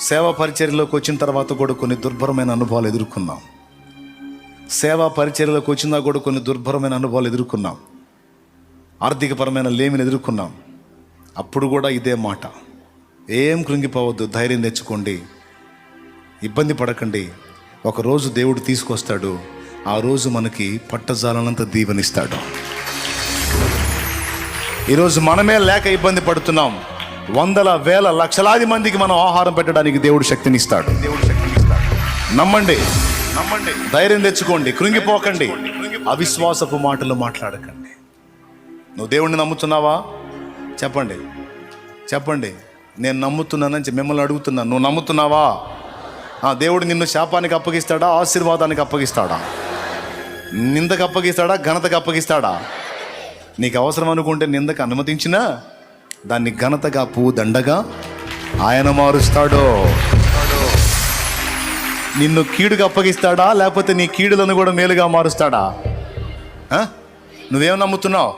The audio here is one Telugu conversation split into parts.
సేవా పరిచర్యలోకి వచ్చిన తర్వాత కూడా కొన్ని దుర్భరమైన అనుభవాలు ఎదుర్కొన్నాం. సేవా పరిచర్యలోకి వచ్చినా కూడా కొన్ని దుర్భరమైన అనుభవాలు ఎదుర్కొన్నాం. ఆర్థికపరమైన లేమిని ఎదుర్కొన్నాం. అప్పుడు కూడా ఇదే మాట. ఏం కృంగిపోవద్దు ధైర్యం తెచ్చుకోండి. ఇబ్బంది పడకండి. ఒకరోజు దేవుడు తీసుకొస్తాడు. ఆ రోజు మనకి పట్టజాలనంత దీవెనిస్తాడు. ఈరోజు మనమే లేక ఇబ్బంది పడుతున్నాం. వందల వేల లక్షలాది మందికి మనం ఆహారం పెట్టడానికి దేవుడు శక్తినిస్తాడు. దేవుడు శక్తినిస్తాడు నమ్మండి. నమ్మండి ధైర్యం తెచ్చుకోండి. కృంగిపోకండి. అవిశ్వాసపు మాటలు మాట్లాడకండి. నువ్వు దేవుణ్ణి నమ్ముతున్నావా? చెప్పండి. చెప్పండి. నేను నమ్ముతున్నానని మిమ్మల్ని అడుగుతున్నాను నువ్వు నమ్ముతున్నావా? ఆ, దేవుడు నిన్ను శాపానికి అప్పగిస్తాడా? ఆశీర్వాదానికి అప్పగిస్తాడా? నిందకు అప్పగిస్తాడా? ఘనతకు అప్పగిస్తాడా? నీకు అవసరం అనుకుంటే నిందకు అనుమతించినా దాన్ని ఘనతగా పువ్వు దండగా ఆయన మారుస్తాడు. నిన్ను కీడుగా అప్పగిస్తాడా? లేకపోతే నీ కీడులను కూడా మేలుగా మారుస్తాడా? నువ్వేం నమ్ముతున్నావు?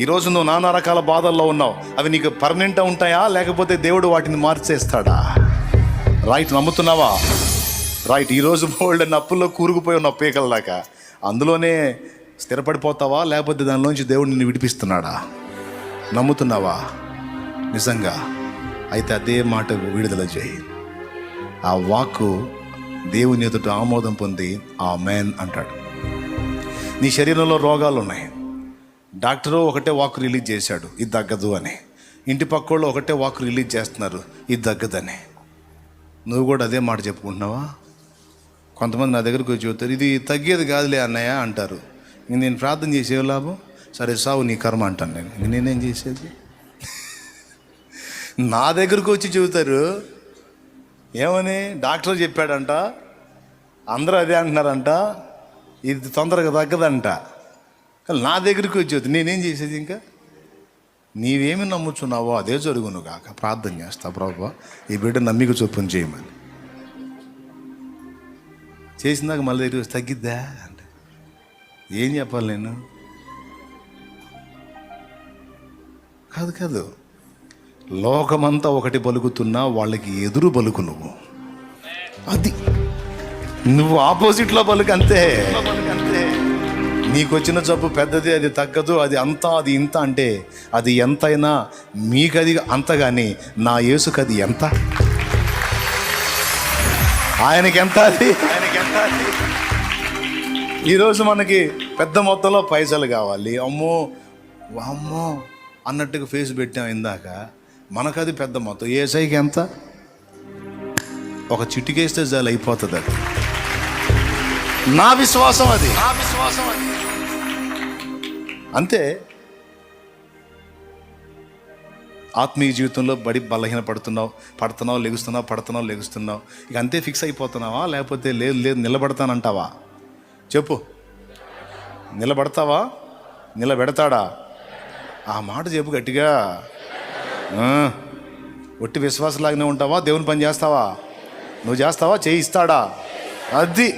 ఈరోజు నువ్వు నానా రకాల బాధల్లో ఉన్నావు. అవి నీకు పర్మనెంట్ ఉంటాయా? లేకపోతే దేవుడు వాటిని మార్చేస్తాడా? రైట్ నమ్ముతున్నావా? రైట్ ఈరోజు బోల్డ్ నప్పుల్లో కూరుకుపోయి ఉన్న పీకల దాకా. అందులోనే స్థిరపడిపోతావా? లేకపోతే దానిలోంచి దేవుడు నిన్ను విడిపిస్తున్నాడా? నమ్ముతున్నావా? నిజంగా అయితే అదే మాట విడుదల చేయి. ఆ వాక్కు దేవుని ఎదుట ఆమోదం పొంది ఆ మ్యాన్ అంటాడు. నీ శరీరంలో రోగాలు ఉన్నాయి డాక్టరు ఒకటే వాక్ రిలీజ్ చేశాడు ఇది తగ్గదు అని. ఇంటి పక్కోళ్ళు ఒకటే వాక్ రిలీజ్ చేస్తున్నారు ఇది తగ్గదని నువ్వు కూడా అదే మాట చెప్పుకుంటున్నావా? కొంతమంది నా దగ్గరకు వచ్చి చెబుతారు ఇది తగ్గేది కాదులే అన్నయ్య అంటారు. నేను ప్రార్థన చేసే లాభం? సరే సావు నీ కర్మ అంటాను నేను. నేనేం చేసేది? నా దగ్గరకు వచ్చి చెబుతారు ఏమని? డాక్టర్ చెప్పాడంట అందరూ అదే అంటున్నారంట ఇది తొందరగా తగ్గదంట. కానీ నా దగ్గరికి వచ్చేది నేనేం చేసేది ఇంకా? నీవేమి నమ్ముచున్నావో అదే జరుగును కాక ప్రార్థన చేస్తా ప్రభా ఈ బిడ్డ నమ్మిక చొప్పున చేయమని. చేసినాక మళ్ళీ దగ్గర వచ్చి తగ్గిద్దా? అంటే ఏం చెప్పాలి నేను? కాదు కాదు. లోకమంతా ఒకటి పలుకుతున్నా వాళ్ళకి ఎదురు పలుకు నువ్వు. అది. నువ్వు ఆపోజిట్లో పలుకు అంతే. నీకు వచ్చిన జబ్బు పెద్దది అది తగ్గదు అది అంతా అది ఇంత అంటే అది ఎంతైనా మీకది అంత కానీ నా యేసుకు అది ఎంత? ఆయనకి ఎంత అది? ఈరోజు మనకి పెద్ద మొత్తంలో పైసలు కావాలి. అమ్మో అమ్మో అన్నట్టుగా ఫేస్ పెట్టాం ఇందాక. మనకది పెద్ద మొత్తం. ఏ సైకి ఎంత? ఒక చిటికేస్తే చాలు అయిపోతుంది అది. నా విశ్వాసం అది. నా విశ్వాసం అది. అంతే. ఆత్మీయ జీవితంలో బడి బలహీన పడుతున్నావు పడుతున్నావు లెగుస్తున్నావు పడుతున్నావు లెగుస్తున్నావు. ఇక అంతే ఫిక్స్ అయిపోతున్నావా? లేకపోతే లేదు లేదు నిలబడతానంటావా? చెప్పు. నిలబడతావా? నిలబెడతాడా? ఆ మాట చెప్పు గట్టిగా. ఒట్టి విశ్వాసలాగానే ఉంటావా? దేవుని పని చేస్తావా? నువ్వు చేస్తావా? చేయిస్తాడా? అది.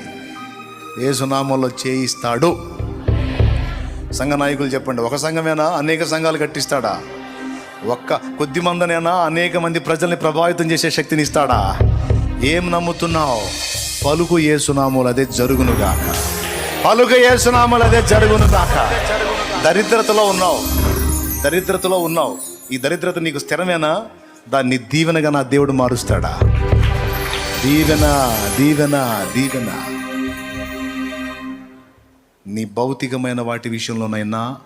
ఏ సునామంలో చేయిస్తాడు. సంఘ నాయకులు చెప్పండి ఒక సంఘమేనా? అనేక సంఘాలు కట్టిస్తాడా? ఒక్క కొద్ది మందనేనా? అనేక మంది ప్రజల్ని ప్రభావితం చేసే శక్తిని ఇస్తాడా? ఏం నమ్ముతున్నావు? పలుకు ఏ అదే జరుగునుగాక. పలుకు ఏ అదే జరుగునుగాక. దరిద్రతలో ఉన్నావు. దరిద్రతలో ఉన్నావు. ఈ దరిద్రత నీకు స్థిరమేనా? దాన్ని దీవెనగా నా దేవుడు మారుస్తాడా? దీవెన దీవెన దీవెన. నీ భౌతికమైన వాటి విషయంలోనైనా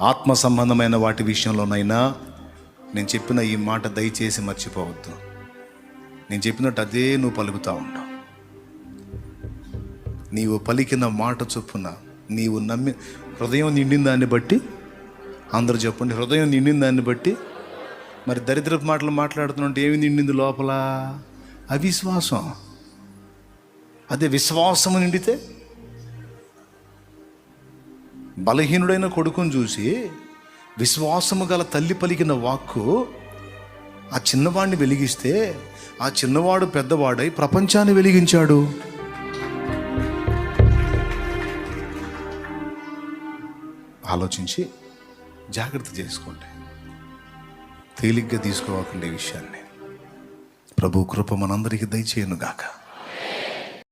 ఆత్మ సంబంధమైన వాటి విషయంలోనైనా నేను చెప్పిన ఈ మాట దయచేసి మర్చిపోవద్దు. నేను చెప్పినట్టు అదే నువ్వు పలుకుతా ఉంటావు నీవు పలికిన మాట చొప్పున నీవు నమ్మి హృదయం నిండిన దాన్ని బట్టి అందరూ చెప్పండి హృదయం నిండిన దాన్ని బట్టి. మరి దరిద్రపు మాటలు మాట్లాడుతున్నట్టు ఏమి నిండింది లోపల? అవిశ్వాసం. అదే విశ్వాసము నిండితే బలహీనుడైన కొడుకును చూసి విశ్వాసము గల తల్లి పలికిన వాక్కు ఆ చిన్నవాడిని వెలిగిస్తే ఆ చిన్నవాడు పెద్దవాడై ప్రపంచాన్ని వెలిగించాడు. ఆలోచించి జాగ్రత్త చేసుకోండి. తేలిగ్గా తీసుకోవాకండి ఈ విషయాన్ని. ప్రభు కృప మనందరికీ దయచేయను గాక